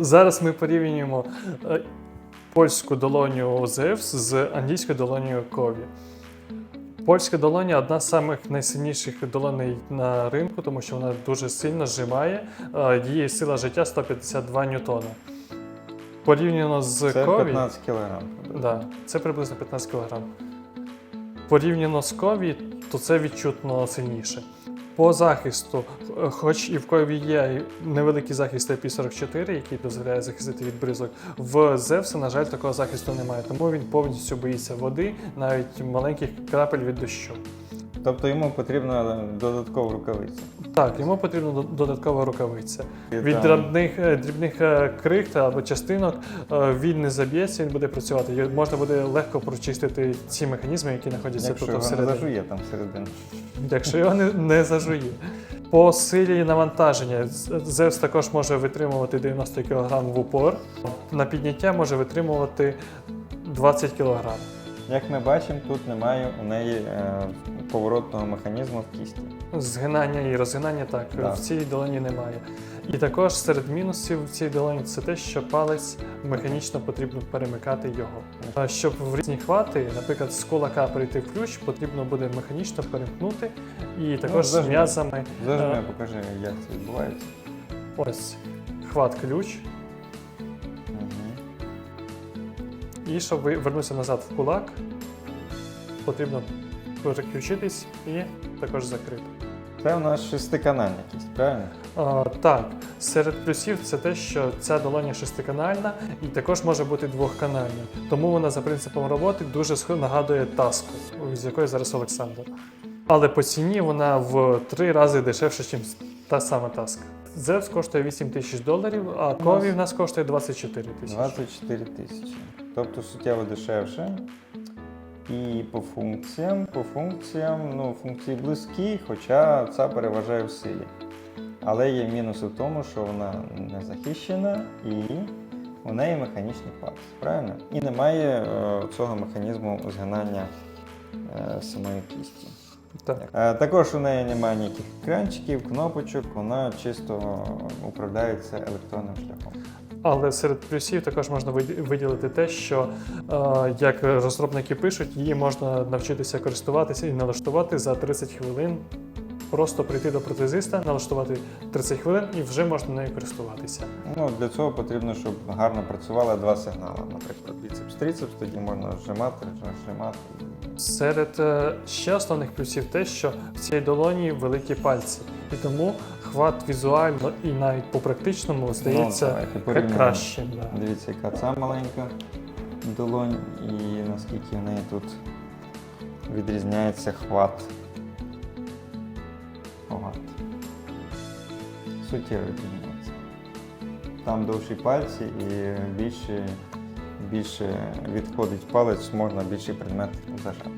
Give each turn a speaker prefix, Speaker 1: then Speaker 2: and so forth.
Speaker 1: Зараз ми порівнюємо е, польську долоню Зевс з англійською долонею Кові. Польська долоня одна з самих найсильніших долоней на ринку, тому що вона дуже сильно зжимає. Е, Її сила життя 152 ньютона. Порівняно з
Speaker 2: Це
Speaker 1: Кові,
Speaker 2: 15 кілограм.
Speaker 1: да, це приблизно 15 кг. Порівняно з Кові, то це відчутно сильніше. По захисту, е, хоч і в Кові є невеликий захист IP44, який дозволяє захистити від бризок, в Зевса, на жаль, такого захисту немає, тому він повністю боїться води, навіть маленьких крапель від дощу.
Speaker 2: Тобто йому потрібна додаткова рукавиця.
Speaker 1: Так, йому потрібна додаткова рукавиця.
Speaker 2: І
Speaker 1: Від
Speaker 2: там-
Speaker 1: дрібних, е, дрібних е, крихт або частинок е, він не заб'ється, він буде працювати. Його Можна буде легко прочистити ці механізми, які знаходяться
Speaker 2: Якщо
Speaker 1: тут
Speaker 2: його не
Speaker 1: всередині.
Speaker 2: зажує там всередину.
Speaker 1: Якщо його не, не зажує. По силі навантаження З- Зевс також може витримувати 90 кг в упор. На підняття може витримувати 20 кг.
Speaker 2: Як ми бачимо, тут немає у неї е, поворотного механізму в кісті.
Speaker 1: Згинання і розгинання так
Speaker 2: Да.
Speaker 1: в цій долоні немає. І також серед мінусів в цій долоні це те, що палець механічно потрібно перемикати його. Щоб в різні хвати, наприклад, з кулака перейти в ключ, потрібно буде механічно перемкнути і також з м'язами.
Speaker 2: Зажми,
Speaker 1: е,
Speaker 2: покажи, як це відбувається.
Speaker 1: Ось хват ключ. І щоб вернутися назад в кулак, потрібно переключитись і також закрити.
Speaker 2: Це у нас шестиканальна кість, правильно?
Speaker 1: А, так, серед плюсів це те, що ця долоня шестиканальна і також може бути двохканальна. Тому вона за принципом роботи дуже нагадує таску, з якої зараз Олександр. Але по ціні вона в три рази дешевше, ніж та сама таска. Зевс коштує 8 тисяч доларів, а Кові в нас коштує 24 тисячі.
Speaker 2: 24 тисячі. Тобто суттєво дешевше. І по функціям, по функціям, ну, функції близькі, хоча ця переважає в силі. Але є мінуси в тому, що вона не захищена і у неї механічний палець, правильно? І немає е, цього механізму згинання е, самої кісті.
Speaker 1: Так.
Speaker 2: Е, Також у неї немає ніяких екранчиків, кнопочок, вона чисто управляється електронним шляхом.
Speaker 1: Але серед плюсів також можна виділити те, що е, як розробники пишуть, її можна навчитися користуватися і налаштувати за 30 хвилин. Просто прийти до протезиста, налаштувати 30 хвилин і вже можна нею користуватися.
Speaker 2: Ну, для цього потрібно, щоб гарно працювали два сигнали. Наприклад, біцепс-трицепс, тоді можна зжимати, розжимати.
Speaker 1: Серед е, ще основних плюсів те, що в цій долоні великі пальці, і тому хват візуально і навіть по практичному здається
Speaker 2: Ну,
Speaker 1: кращим. Да.
Speaker 2: Дивіться, яка ця маленька долонь і наскільки в неї тут відрізняється хват. Хват. Суттєво відрізняється. Там довші пальці і більше, більше відходить палець, можна більший предмет зажати.